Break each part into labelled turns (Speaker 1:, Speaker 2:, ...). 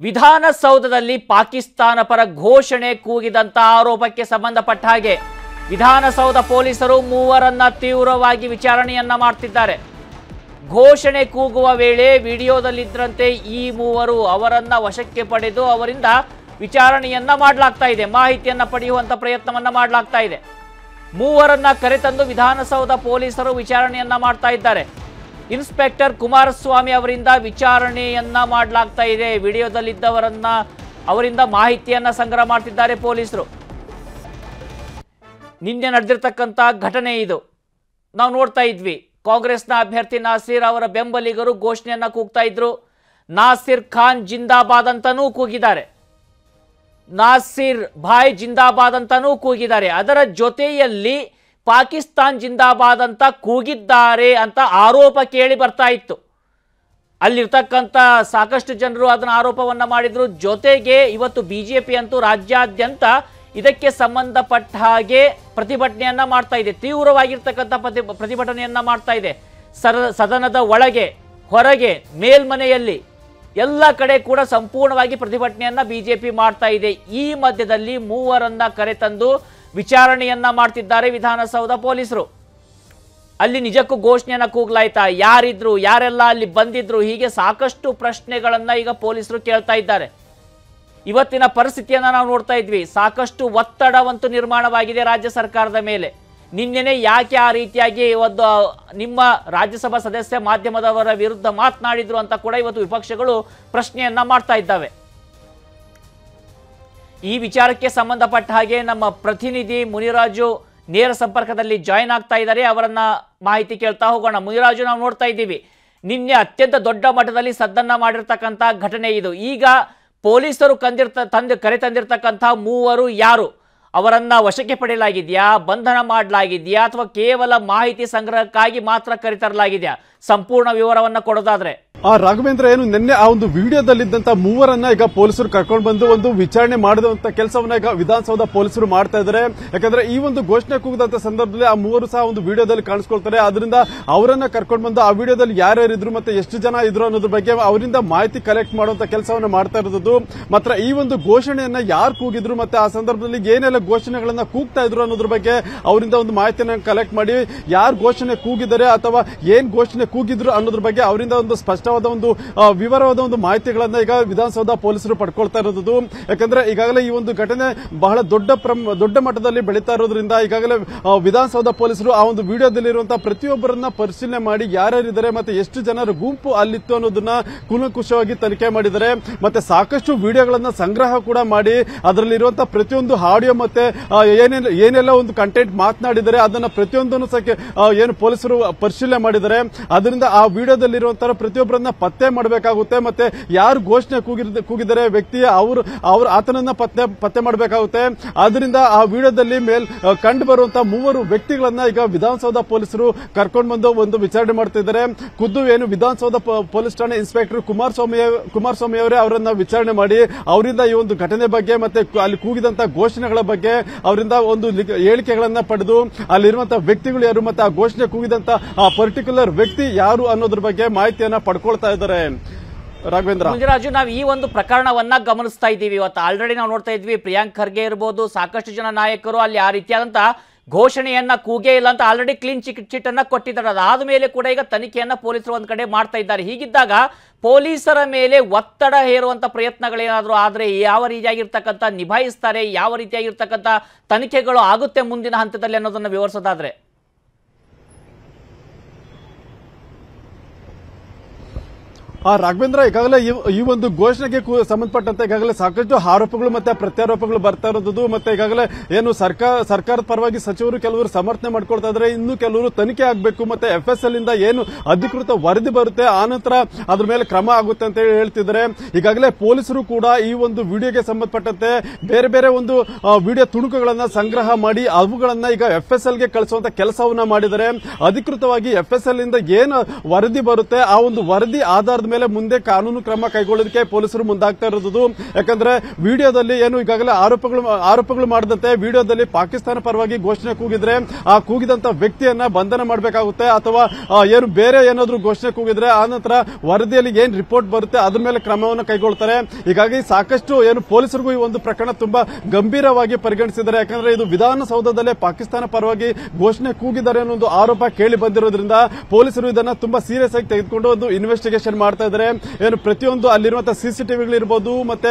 Speaker 1: ವಿಧಾನಸೌಧದಲ್ಲಿ ಪಾಕಿಸ್ತಾನ ಪರ ಘೋಷಣೆ ಕೂಗಿದಂತ ಆರೋಪಕ್ಕೆ ಸಂಬಂಧಪಟ್ಟ ಹಾಗೆ ವಿಧಾನಸೌಧ ಪೊಲೀಸರು ಮೂವರನ್ನ ತೀವ್ರವಾಗಿ ವಿಚಾರಣೆಯನ್ನ ಮಾಡ್ತಿದ್ದಾರೆ. ಘೋಷಣೆ ಕೂಗುವ ವೇಳೆ ವಿಡಿಯೋದಲ್ಲಿದ್ದರಂತೆ ಈ ಮೂವರು ಅವರನ್ನ ವಶಕ್ಕೆ ಪಡೆದು ಅವರಿಂದ ವಿಚಾರಣೆಯನ್ನ ಮಾಡಲಾಗ್ತಾ ಇದೆ, ಮಾಹಿತಿಯನ್ನ ಪಡೆಯುವಂತ ಪ್ರಯತ್ನವನ್ನ ಮಾಡಲಾಗ್ತಾ ಇದೆ. ಮೂವರನ್ನ ಕರೆತಂದು ವಿಧಾನಸೌಧ ಪೊಲೀಸರು ವಿಚಾರಣೆಯನ್ನ ಮಾಡ್ತಾ ಇದ್ದಾರೆ. ಇನ್ಸ್ಪೆಕ್ಟರ್ ಕುಮಾರಸ್ವಾಮಿ ಅವರಿಂದ ವಿಚಾರಣೆಯನ್ನ ಮಾಡಲಾಗ್ತಾ ಇದೆ. ವಿಡಿಯೋದಲ್ಲಿದ್ದವರನ್ನ, ಅವರಿಂದ ಮಾಹಿತಿಯನ್ನ ಸಂಗ್ರಹ ಮಾಡ್ತಿದ್ದಾರೆ ಪೊಲೀಸರು. ನಿನ್ನೆ ನಡೆದಿರ್ತಕ್ಕಂಥ ಘಟನೆ ಇದು. ನಾವು ನೋಡ್ತಾ ಇದ್ವಿ. ಕಾಂಗ್ರೆಸ್ನ ಅಭ್ಯರ್ಥಿ ನಾಸೀರ್ ಅವರ ಬೆಂಬಲಿಗರು ಘೋಷಣೆಯನ್ನ ಕೂಗ್ತಾ ಇದ್ರು. ನಾಸಿರ್ ಖಾನ್ ಜಿಂದಾಬಾದ್ ಅಂತಾನೂ ಕೂಗಿದ್ದಾರೆ. ನಾಸಿರ್ ಭಾಯ್ ಜಿಂದಾಬಾದ್ ಅಂತಾನೂ ಕೂಗಿದ್ದಾರೆ. ಅದರ ಜೊತೆಯಲ್ಲಿ ಪಾಕಿಸ್ತಾನ್ ಜಿಂದಾಬಾದ್ ಅಂತ ಕೂಗಿದ್ದಾರೆ ಅಂತ ಆರೋಪ ಕೇಳಿ ಬರ್ತಾ ಇತ್ತು. ಅಲ್ಲಿರ್ತಕ್ಕಂಥ ಸಾಕಷ್ಟು ಜನರು ಅದನ್ನು ಆರೋಪವನ್ನು ಮಾಡಿದ್ರು. ಜೊತೆಗೆ ಇವತ್ತು ಬಿ ಜೆ ಪಿ ಅಂತೂ ರಾಜ್ಯಾದ್ಯಂತ ಇದಕ್ಕೆ ಸಂಬಂಧಪಟ್ಟ ಹಾಗೆ ಪ್ರತಿಭಟನೆಯನ್ನ ಮಾಡ್ತಾ ಇದೆ. ತೀವ್ರವಾಗಿರ್ತಕ್ಕಂಥ ಪ್ರತಿ ಪ್ರತಿಭಟನೆಯನ್ನ ಮಾಡ್ತಾ ಇದೆ. ಸರ ಸದನದ ಒಳಗೆ, ಹೊರಗೆ, ಮೇಲ್ಮನೆಯಲ್ಲಿ ಎಲ್ಲ ಕಡೆ ಕೂಡ ಸಂಪೂರ್ಣವಾಗಿ ಪ್ರತಿಭಟನೆಯನ್ನ ಬಿಜೆಪಿ ಮಾಡ್ತಾ ಇದೆ. ಈ ಮಧ್ಯದಲ್ಲಿ ಮೂವರನ್ನ ಕರೆತಂದು ವಿಚಾರಣೆಯನ್ನ ಮಾಡ್ತಿದ್ದಾರೆ ವಿಧಾನಸೌಧ ಪೊಲೀಸರು. ಅಲ್ಲಿ ನಿಜಕ್ಕೂ ಘೋಷಣೆಯನ್ನ ಕೂಗ್ಲಾಯ್ತಾ? ಯಾರಿದ್ರು, ಯಾರೆಲ್ಲ ಅಲ್ಲಿ ಬಂದಿದ್ರು? ಹೀಗೆ ಸಾಕಷ್ಟು ಪ್ರಶ್ನೆಗಳನ್ನ ಈಗ ಪೊಲೀಸರು ಕೇಳ್ತಾ ಇದ್ದಾರೆ. ಇವತ್ತಿನ ಪರಿಸ್ಥಿತಿಯನ್ನ ನಾವು ನೋಡ್ತಾ ಇದ್ವಿ. ಸಾಕಷ್ಟು ಒತ್ತಡವಂತೂ ನಿರ್ಮಾಣವಾಗಿದೆ ರಾಜ್ಯ ಸರ್ಕಾರದ ಮೇಲೆ. ನಿನ್ನೆನೆ ಯಾಕೆ ಆ ರೀತಿಯಾಗಿ ಒಂದು, ನಿಮ್ಮ ರಾಜ್ಯಸಭಾ ಸದಸ್ಯ ಮಾಧ್ಯಮದವರ ವಿರುದ್ಧ ಮಾತನಾಡಿದ್ರು ಅಂತ ಕೂಡ ಇವತ್ತು ವಿಪಕ್ಷಗಳು ಪ್ರಶ್ನೆಯನ್ನ ಮಾಡ್ತಾ ಇದ್ದಾವೆ. ಈ ವಿಚಾರಕ್ಕೆ ಸಂಬಂಧಪಟ್ಟ ಹಾಗೆ ನಮ್ಮ ಪ್ರತಿನಿಧಿ ಮುನಿರಾಜು ನೇರ ಸಂಪರ್ಕದಲ್ಲಿ ಜಾಯಿನ್ ಆಗ್ತಾ ಇದ್ದಾರೆ. ಅವರನ್ನ ಮಾಹಿತಿ ಕೇಳ್ತಾ ಹೋಗೋಣ. ಮುನಿರಾಜು, ನಾವು ನೋಡ್ತಾ ಇದ್ದೀವಿ. ನಿನ್ನೆ ಅತ್ಯಂತ ದೊಡ್ಡ ಮಟ್ಟದಲ್ಲಿ ಸದ್ದನ್ನ ಮಾಡಿರ್ತಕ್ಕಂಥ ಘಟನೆ ಇದು. ಈಗ ಪೊಲೀಸರು ಕಂದಿರ್ತ, ತಂದು, ಕರೆ ತಂದಿರ್ತಕ್ಕಂಥ ಮೂವರು ಯಾರು? ಅವರನ್ನ ವಶಕ್ಕೆ ಪಡೆಯಲಾಗಿದೆಯಾ? ಬಂಧನ ಮಾಡಲಾಗಿದೆಯಾ? ಅಥವಾ ಕೇವಲ ಮಾಹಿತಿ ಸಂಗ್ರಹಕ್ಕಾಗಿ ಮಾತ್ರ ಕರೆತರಲಾಗಿದೆಯಾ ಸಂಪೂರ್ಣ ವಿವರವನ್ನ ಕೊಡೋದಾದ್ರೆ.
Speaker 2: ಆ, ರಾಘವೇಂದ್ರ, ಏನು, ನಿನ್ನೆ ಆ ಒಂದು ವಿಡಿಯೋದಲ್ಲಿದ್ದಂತ ಮೂವರನ್ನ ಈಗ ಪೊಲೀಸರು ಕರ್ಕೊಂಡು ಬಂದು ಒಂದು ವಿಚಾರಣೆ ಮಾಡಿದಂತ ಕೆಲಸವನ್ನ ಈಗ ವಿಧಾನಸೌಧ ಪೊಲೀಸರು ಮಾಡ್ತಾ ಇದ್ದಾರೆ ಯಾಕಂದ್ರೆ ಈ ಒಂದು ಘೋಷಣೆ ಕೂಗದಂತ ಸಂದರ್ಭದಲ್ಲಿ ಆ ಮೂವರು ಸಹ ಒಂದು ವಿಡಿಯೋದಲ್ಲಿ ಕಾಣಿಸ್ಕೊಳ್ತಾರೆ. ಅದರಿಂದ ಅವರನ್ನ ಕರ್ಕೊಂಡು ಬಂದು ಆ ವಿಡಿಯೋದಲ್ಲಿ ಯಾರ್ಯಾರು ಇದ್ರು ಮತ್ತೆ ಎಷ್ಟು ಜನ ಇದ್ರು ಅನ್ನೋದ್ರ ಬಗ್ಗೆ ಅವರಿಂದ ಮಾಹಿತಿ ಕಲೆಕ್ಟ್ ಮಾಡುವಂತ ಕೆಲಸವನ್ನ ಮಾಡ್ತಾ ಇರೋದು. ಮಾತ್ರ ಈ ಒಂದು ಘೋಷಣೆಯನ್ನ ಯಾರು ಕೂಗಿದ್ರು ಮತ್ತೆ ಆ ಸಂದರ್ಭದಲ್ಲಿ ಏನೆಲ್ಲ ಘೋಷಣೆಗಳನ್ನ ಕೂಗ್ತಾ ಇದ್ರು ಅನ್ನೋದ್ರ ಬಗ್ಗೆ ಅವರಿಂದ ಒಂದು ಮಾಹಿತಿಯನ್ನ ಕಲೆಕ್ಟ್ ಮಾಡಿ ಯಾರು ಘೋಷಣೆ ಕೂಗಿದ್ದಾರೆ ಅಥವಾ ಏನ್ ಘೋಷಣೆ ಕೂಗಿದ್ರು ಅನ್ನೋದ್ರ ಬಗ್ಗೆ ಅವರಿಂದ ಒಂದು ಸ್ಪಷ್ಟವಾದ ಒಂದು ವಿವರವಾದ ಒಂದು ಮಾಹಿತಿಗಳನ್ನ ಈಗ ವಿಧಾನಸೌಧ ಪೊಲೀಸರು ಪಡ್ಕೊಳ್ತಾ ಇರೋದು. ಯಾಕಂದ್ರೆ ಈಗಾಗಲೇ ಈ ಒಂದು ಘಟನೆ ಬಹಳ ದೊಡ್ಡ ದೊಡ್ಡ ಮಟ್ಟದಲ್ಲಿ ಬೆಳೀತಾ ಇರೋದ್ರಿಂದ ಈಗಾಗಲೇ ವಿಧಾನಸೌಧ ಪೊಲೀಸರು ಆ ಒಂದು ವಿಡಿಯೋದಲ್ಲಿರುವಂತಹ ಪ್ರತಿಯೊಬ್ಬರನ್ನ ಪರಿಶೀಲನೆ ಮಾಡಿ ಯಾರ್ಯಾರಿದ್ದಾರೆ ಮತ್ತೆ ಎಷ್ಟು ಜನರ ಗುಂಪು ಅಲ್ಲಿತ್ತು ಅನ್ನೋದನ್ನ ಕೂಲಂಕುಷವಾಗಿ ತನಿಖೆ ಮಾಡಿದ್ದಾರೆ. ಮತ್ತೆ ಸಾಕಷ್ಟು ವಿಡಿಯೋಗಳನ್ನ ಸಂಗ್ರಹ ಕೂಡ ಮಾಡಿ ಅದರಲ್ಲಿರುವಂತಹ ಪ್ರತಿಯೊಂದು ಆಡಿಯೋ ಮತ್ತೆ ಏನೆಲ್ಲ ಒಂದು ಕಂಟೆಂಟ್ ಮಾತನಾಡಿದ್ದಾರೆ, ಅದನ್ನ ಪ್ರತಿಯೊಂದನ್ನು ಏನು ಪೊಲೀಸರು ಪರಿಶೀಲನೆ ಮಾಡಿದ್ದಾರೆ. ಅದರಿಂದ ಆ ವಿಡಿಯೋದಲ್ಲಿರುವಂತಹ ಪ್ರತಿಯೊಬ್ಬರನ್ನ ಪತ್ತೆ ಮಾಡಬೇಕಾಗುತ್ತೆ ಮತ್ತೆ ಯಾರು ಘೋಷಣೆ ಕೂಗಿದರೆ ವ್ಯಕ್ತಿ ಅವರು ಅವರು ಆತನನ್ನ ಪತ್ತೆ ಪತ್ತೆ ಮಾಡಬೇಕಾಗುತ್ತೆ. ಆದ್ರಿಂದ ಆ ವಿಡಿಯೋದಲ್ಲಿ ಮೇಲ್ ಕಂಡು ಬರುವಂತಹ ಮೂವರು ವ್ಯಕ್ತಿಗಳನ್ನ ಈಗ ವಿಧಾನಸೌಧ ಪೊಲೀಸರು ಕರ್ಕೊಂಡು ಬಂದು ಒಂದು ವಿಚಾರಣೆ ಮಾಡ್ತಿದ್ದಾರೆ. ಖುದ್ದು ಏನು ವಿಧಾನಸೌಧ ಪೊಲೀಸ್ ಠಾಣೆ ಇನ್ಸ್ಪೆಕ್ಟರ್ ಕುಮಾರಸ್ವಾಮಿ ಕುಮಾರಸ್ವಾಮಿ ಅವರೇ ಅವರನ್ನ ವಿಚಾರಣೆ ಮಾಡಿ ಅವರಿಂದ ಈ ಒಂದು ಘಟನೆ ಬಗ್ಗೆ ಮತ್ತೆ ಅಲ್ಲಿ ಕೂಗಿದಂತ ಘೋಷಣೆಗಳ ಬಗ್ಗೆ ಅವರಿಂದ ಒಂದು ಹೇಳಿಕೆಗಳನ್ನ ಪಡೆದು ಅಲ್ಲಿರುವಂತಹ ವ್ಯಕ್ತಿಗಳು ಯಾರು ಮತ್ತೆ ಆ ಘೋಷಣೆ ಕೂಗಿದಂತ ಆ ಪರ್ಟಿಕ್ಯುಲರ್ ವ್ಯಕ್ತಿ ಯಾರು ಅನ್ನೋದ್ರ ಬಗ್ಗೆ ಮಾಹಿತಿಯನ್ನ ಪಡ್ಕೊಳ್ತಾ ಇದ್ದಾರೆ ರಾಘವೇಂದ್ರ.
Speaker 1: ಮಂಜುರಾಜು ನಾವು ಈ ಒಂದು ಪ್ರಕರಣವನ್ನ ಗಮನಿಸ್ತಾ ಇದ್ದೀವಿ. ಇವತ್ತು ಆಲ್ರೆಡಿ ನಾವು ನೋಡ್ತಾ ಇದ್ವಿ. ಪ್ರಿಯಾಂಕ್ ಖರ್ಗೆ ಇರ್ಬೋದು, ಸಾಕಷ್ಟು ಜನ ನಾಯಕರು ಅಲ್ಲಿ ಆ ರೀತಿಯಾದಂತ ಘೋಷಣೆಯನ್ನ ಕೂಗೇ ಇಲ್ಲ ಅಂತ ಆಲ್ರೆಡಿ ಕ್ಲೀನ್ ಚಿಟ್ ಅನ್ನ ಕೊಟ್ಟಿದ್ದಾರೆ. ಅದಾದ ಮೇಲೆ ಕೂಡ ಈಗ ತನಿಖೆಯನ್ನ ಪೊಲೀಸರು ಒಂದ್ ಕಡೆ ಮಾಡ್ತಾ ಇದ್ದಾರೆ. ಹೀಗಿದ್ದಾಗ ಪೊಲೀಸರ ಮೇಲೆ ಒತ್ತಡ ಹೇರುವಂತ ಪ್ರಯತ್ನಗಳೇನಾದ್ರೂ ಆದ್ರೆ ಯಾವ ರೀತಿಯಾಗಿರ್ತಕ್ಕಂಥ ನಿಭಾಯಿಸ್ತಾರೆ, ಯಾವ ರೀತಿಯಾಗಿರ್ತಕ್ಕಂಥ ತನಿಖೆಗಳು ಆಗುತ್ತೆ ಮುಂದಿನ ಹಂತದಲ್ಲಿ ಅನ್ನೋದನ್ನ ವಿವರಿಸೋದಾದ್ರೆ?
Speaker 2: ರಾಘವೇಂದ್ರ ಈಗಾಗಲೇ ಈ- ಒಂದು ಘೋಷಣೆಗೆ ಸಂಬಂಧಪಟ್ಟಂತೆ ಈಗಾಗಲೇ ಸಾಕಷ್ಟು ಆರೋಪಗಳು ಮತ್ತೆ ಪ್ರತ್ಯಾರೋಪಗಳು ಬರ್ತಾ ಇರೋದು ಮತ್ತೆ ಈಗಾಗಲೇ ಏನು ಸರ್ಕಾರ ಸರ್ಕಾರದ ಪರವಾಗಿ ಸಚಿವರು ಕೆಲವರು ಸಮರ್ಥನೆ ಮಾಡ್ಕೊಳ್ತಾ ಇದ್ದಾರೆ ಇನ್ನು ಕೆಲವರು ತನಿಖೆ ಆಗಬೇಕು, ಮತ್ತೆ ಎಫ್ ಎಸ್ ಎಲ್ ಇಂದ ಏನು ಅಧಿಕೃತ ವರದಿ ಬರುತ್ತೆ ಆನಂತರ ಅದ್ರ ಮೇಲೆ ಕ್ರಮ ಆಗುತ್ತೆ ಅಂತ ಹೇಳಿ ಹೇಳ್ತಿದ್ದಾರೆ. ಈಗಾಗಲೇ ಪೊಲೀಸರು ಕೂಡ ಈ ಒಂದು ವಿಡಿಯೋಗೆ ಸಂಬಂಧಪಟ್ಟಂತೆ ಬೇರೆ ಬೇರೆ ಒಂದು ವಿಡಿಯೋ ತುಣುಕುಗಳನ್ನ ಸಂಗ್ರಹ ಮಾಡಿ ಅವುಗಳನ್ನ ಈಗ ಎಫ್ ಎಸ್ ಎಲ್ಗೆ ಕಳಿಸುವಂತ ಕೆಲಸವನ್ನ ಮಾಡಿದರೆ ಅಧಿಕೃತವಾಗಿ ಎಫ್ ಎಸ್ ಎಲ್ ಇಂದ ಏನು ವರದಿ ಬರುತ್ತೆ, ಆ ಒಂದು ವರದಿ ಆಧಾರದ ಮೇಲೆ ಈಗಾಗಲೇ ಮುಂದೆ ಕಾನೂನು ಕ್ರಮ ಕೈಗೊಳ್ಳೋದಕ್ಕೆ ಪೊಲೀಸರು ಮುಂದಾಗ್ತಾ ಇರೋದು. ಯಾಕಂದ್ರೆ ವಿಡಿಯೋದಲ್ಲಿ ಏನು ಈಗಾಗಲೇ ಆರೋಪಗಳು ಆರೋಪಗಳು ಮಾಡಿದಂತೆ ವಿಡಿಯೋದಲ್ಲಿ ಪಾಕಿಸ್ತಾನ ಪರವಾಗಿ ಘೋಷಣೆ ಕೂಗಿದ್ರೆ, ಆ ಕೂಗಿದಂತ ವ್ಯಕ್ತಿಯನ್ನ ಬಂಧನ ಮಾಡಬೇಕಾಗುತ್ತೆ ಅಥವಾ ಏನು ಬೇರೆ ಏನಾದರೂ ಘೋಷಣೆ ಕೂಗಿದ್ರೆ ಆ ನಂತರ ವರದಿಯಲ್ಲಿ ಏನ್ ರಿಪೋರ್ಟ್ ಬರುತ್ತೆ ಅದ್ರ ಮೇಲೆ ಕ್ರಮವನ್ನು ಕೈಗೊಳ್ತಾರೆ. ಹೀಗಾಗಿ ಸಾಕಷ್ಟು ಏನು ಪೊಲೀಸರಿಗೂ ಈ ಒಂದು ಪ್ರಕರಣ ತುಂಬಾ ಗಂಭೀರವಾಗಿ ಪರಿಗಣಿಸಿದ್ದಾರೆ. ಯಾಕಂದ್ರೆ ಇದು ವಿಧಾನಸೌಧದಲ್ಲೇ ಪಾಕಿಸ್ತಾನ ಪರವಾಗಿ ಘೋಷಣೆ ಕೂಗಿದ್ದಾರೆ ಅನ್ನೋ ಒಂದು ಆರೋಪ ಕೇಳಿ ಬಂದಿರೋದ್ರಿಂದ ಪೊಲೀಸರು ಇದನ್ನ ತುಂಬಾ ಸೀರಿಯಸ್ ಆಗಿ ತೆಗೆದುಕೊಂಡು ಒಂದು ಇನ್ವೆಸ್ಟಿಗೇಷನ್ ಮಾಡ್ತಾ ಇದ್ದಾರೆ. ಏನು ಪ್ರತಿಯೊಂದು ಅಲ್ಲಿರುವಂತಹ ಸಿಸಿಟಿವಿಗಳಿರ್ಬೋದು ಮತ್ತೆ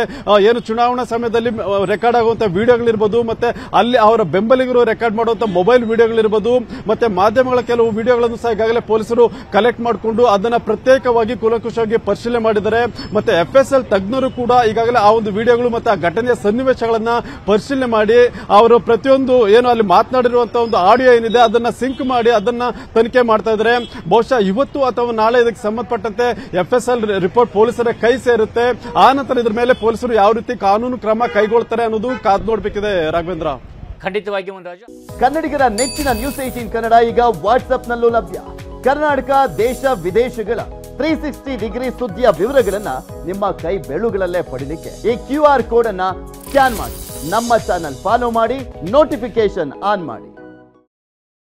Speaker 2: ಏನು ಚುನಾವಣಾ ಸಮಯದಲ್ಲಿ ರೆಕಾರ್ಡ್ ಆಗುವಂತಹ ವಿಡಿಯೋಗಳಿರ್ಬೋದು, ಮತ್ತೆ ಅಲ್ಲಿ ಅವರ ಬೆಂಬಲಿಗರು ರೆಕಾರ್ಡ್ ಮಾಡುವಂತಹ ಮೊಬೈಲ್ ವಿಡಿಯೋಗಳಿರ್ಬೋದು, ಮತ್ತೆ ಮಾಧ್ಯಮಗಳ ಕೆಲವು ವಿಡಿಯೋಗಳನ್ನು ಸಹ ಈಗಾಗಲೇ ಪೊಲೀಸರು ಕಲೆಕ್ಟ್ ಮಾಡಿಕೊಂಡು ಅದನ್ನ ಪ್ರತ್ಯೇಕವಾಗಿ ಕುಲಕುಶವಾಗಿ ಪರಿಶೀಲನೆ ಮಾಡಿದ್ದಾರೆ. ಮತ್ತೆ ಎಫ್ಎಸ್ಎಲ್ ತಜ್ಞರು ಕೂಡ ಈಗಾಗಲೇ ಆ ಒಂದು ವಿಡಿಯೋಗಳು ಮತ್ತೆ ಆ ಘಟನೆಯ ಸನ್ನಿವೇಶಗಳನ್ನ ಪರಿಶೀಲನೆ ಮಾಡಿ, ಅವರು ಪ್ರತಿಯೊಂದು ಏನು ಅಲ್ಲಿ ಮಾತನಾಡಿರುವಂತ ಒಂದು ಆಡಿಯೋ ಏನಿದೆ ಅದನ್ನ ಸಿಂಕ್ ಮಾಡಿ ಅದನ್ನ ತನಿಖೆ ಮಾಡ್ತಾ ಇದ್ದಾರೆ. ಬಹುಶಃ ಇವತ್ತು ಅಥವಾ ನಾಳೆ ಇದಕ್ಕೆ ಸಂಬಂಧಪಟ್ಟಂತೆ ಎಫ್ಎಸ್ಎಲ್ ರಿಪೋರ್ಟ್ ಪೊಲೀಸರ ಕೈ ಸೇರುತ್ತೆ. ಆ ನಂತರ ಇದ್ರ ಮೇಲೆ ಪೊಲೀಸರು ಯಾವ ರೀತಿ ಕಾನೂನು ಕ್ರಮ ಕೈಗೊಳ್ತಾರೆ ಅನ್ನೋದು ಕಾದ್ ನೋಡ್ಬೇಕಿದೆ ರಾಘವೇಂದ್ರ.
Speaker 1: ಖಂಡಿತವಾಗಿ
Speaker 3: ಕನ್ನಡಿಗರ ನೆಚ್ಚಿನ ನ್ಯೂಸ್ ಏಟೀನ್ ಕನ್ನಡ ಈಗ ವಾಟ್ಸ್ಆಪ್ನಲ್ಲೂ ಲಭ್ಯ. ಕರ್ನಾಟಕ ದೇಶ ವಿದೇಶಗಳ ತ್ರೀ ಸಿಕ್ಸ್ಟಿ ಡಿಗ್ರಿ ಸುದ್ದಿಯ ವಿವರಗಳನ್ನ ನಿಮ್ಮ ಕೈ ಬೆಳುಗಳಲ್ಲೇ ಪಡೀಲಿಕ್ಕೆ ಈ ಕ್ಯೂ ಆರ್ ಕೋಡ್ ಅನ್ನ ಸ್ಕ್ಯಾನ್ ಮಾಡಿ. ನಮ್ಮ ಚಾನಲ್ ಫಾಲೋ ಮಾಡಿ ನೋಟಿಫಿಕೇಶನ್ ಆನ್ ಮಾಡಿ.